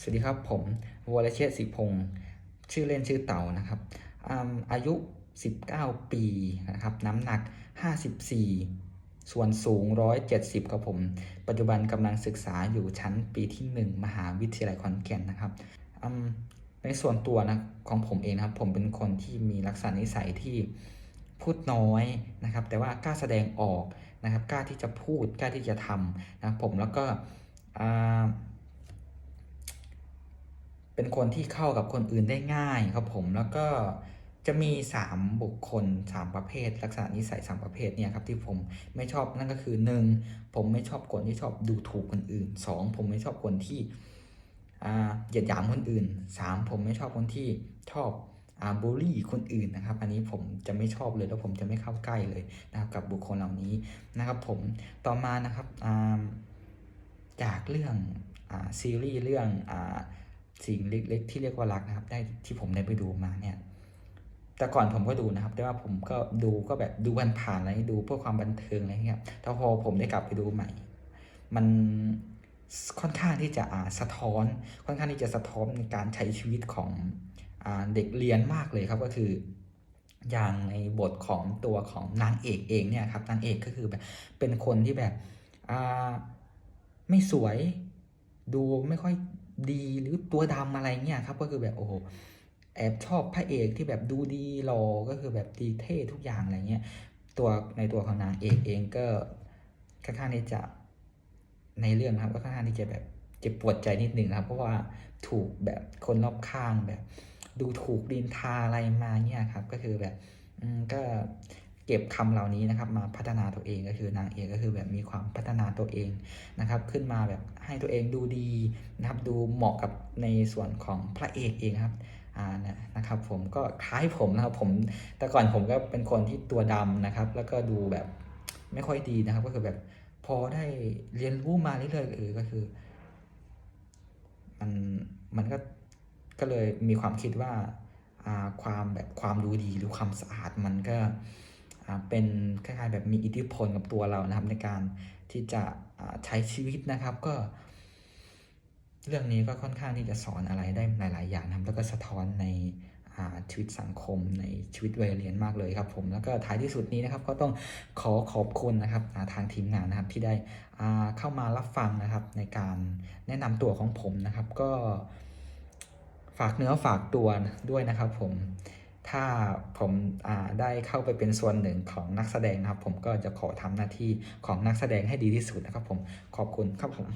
สวัสดีครับผมวรเชษสิพงศ์ชื่อเล่นชื่อเต่านะครับอายุ 19 ปีนะครับน้ำหนัก 54 ส่วนสูง 170ครับผม ปัจจุบันกำลังศึกษาอยู่ชั้นปีที่ 1 มหาวิทยาลัยขอนแก่นนะครับในส่วนตัวนะของผมเองนะครับ ผมเป็นคนที่มีลักษณะนิสัยที่พูดน้อยนะครับ แต่ว่ากล้าแสดงออกนะครับ กล้าที่จะพูดกล้าที่จะทำนะครับผมแล้วก็อ่า เป็นคนที่เข้ากับคนอื่นได้ง่ายครับผมแล้วก็จะมี 3 บุคคล 3 ประเภท ลักษณะนิสัย 3 ประเภทเนี่ยครับที่ผมไม่ชอบนั่นก็คือ 1. ผมไม่ชอบคนที่ชอบดูถูกคนอื่น 2. ผมไม่ชอบคนที่อ่าเหยียดหยามคนอื่น 3. ผมไม่ชอบคนที่ชอบอ่าบูลลี่คนอื่นนะครับ อันนี้ผมจะไม่ชอบเลยแล้วผมจะไม่เข้าใกล้เลยนะครับกับบุคคลเหล่านี้นะครับผมต่อมานะครับจากเรื่องอซีรีส์เรื่องอ สิ่งเล็ก ๆ ที่เรียกว่ารักนะครับ ได้ที่ผมได้ไปดูมาเนี่ย แต่ก่อนผมก็ดูนะครับ แต่ว่าผมก็ดูก็แบบดูวันผ่านอะไรดูเพื่อความบันเทิงอะไรเงี้ยแต่พอผมได้กลับไปดูใหม่ มันค่อนข้างที่จะอ่าสะท้อน ค่อนข้างที่จะสะท้อนในการใช้ชีวิตของอ่าเด็กเรียนมากเลยครับก็คืออย่างในบทของตัวของนางเอกเองเนี่ยครับนางเอกก็คือแบบเป็นคนที่แบบอ่าไม่สวยดูไม่ค่อย ดีหรือตัวดำอะไรเงี้ยครับก็คือแบบโอ้โหแอบชอบพระเอกที่แบบดูดีหล่อก็คือแบบดีเท่ทุกอย่างอะไรเงี้ยตัวในตัวของนางเอกเองก็ค่อนข้างที่จะในเรื่องครับก็ค่อนข้างที่จะแบบเจ็บปวดใจนิดหนึ่งครับ เพราะว่าถูกแบบคนรอบข้างแบบ ดูถูกดินทาอะไรมาเนี่ยครับ ก็คือแบบอืมก็ เก็บคำเหล่านี้นะครับมาพัฒนาตัวเองก็คือนางเอกก็คือแบบมีความพัฒนาตัวเองนะครับขึ้นมาแบบให้ตัวเองดูดีนะครับดูเหมาะกับในส่วนของพระเอกเองครับอ่านะครับผมก็คล้ายผมนะครับผมแต่ก่อนผมก็เป็นคนที่ตัวดำนะครับ แล้วก็ดูแบบไม่ค่อยดีนะครับ ก็คือแบบพอได้เรียนรู้มาเรื่อยๆเออก็คือมันมันก็ก็เลยมีความคิดว่าความแบบความรู้ดีหรือความสะอาดมันก็ เป็นคล้ายๆแบบมีอิทธิพลกับตัวเรานะครับในการที่จะใช้ชีวิตนะครับก็ เรื่องนี้ก็ค่อนข้างที่จะสอนอะไรได้หลาย ๆ อย่างนะครับแล้วก็สะท้อนในชีวิตสังคมในชีวิตวัยเรียนมากเลยครับผมแล้วก็ท้ายที่สุดนี้นะครับก็ต้องขอขอบคุณนะครับทางทีมงานนะครับที่ได้เข้ามารับฟังนะครับในการแนะนำตัวของผมนะครับก็ฝากเนื้อฝากตัวด้วยนะครับผม ถ้าผมาได้เข้าไปเป็นส่วนหนึ่งของนักแสดงนะครับ ผมก็จะขอทำหน้าที่ของนักแสดงให้ดีที่สุดนะครับ ผมขอบคุณครับผม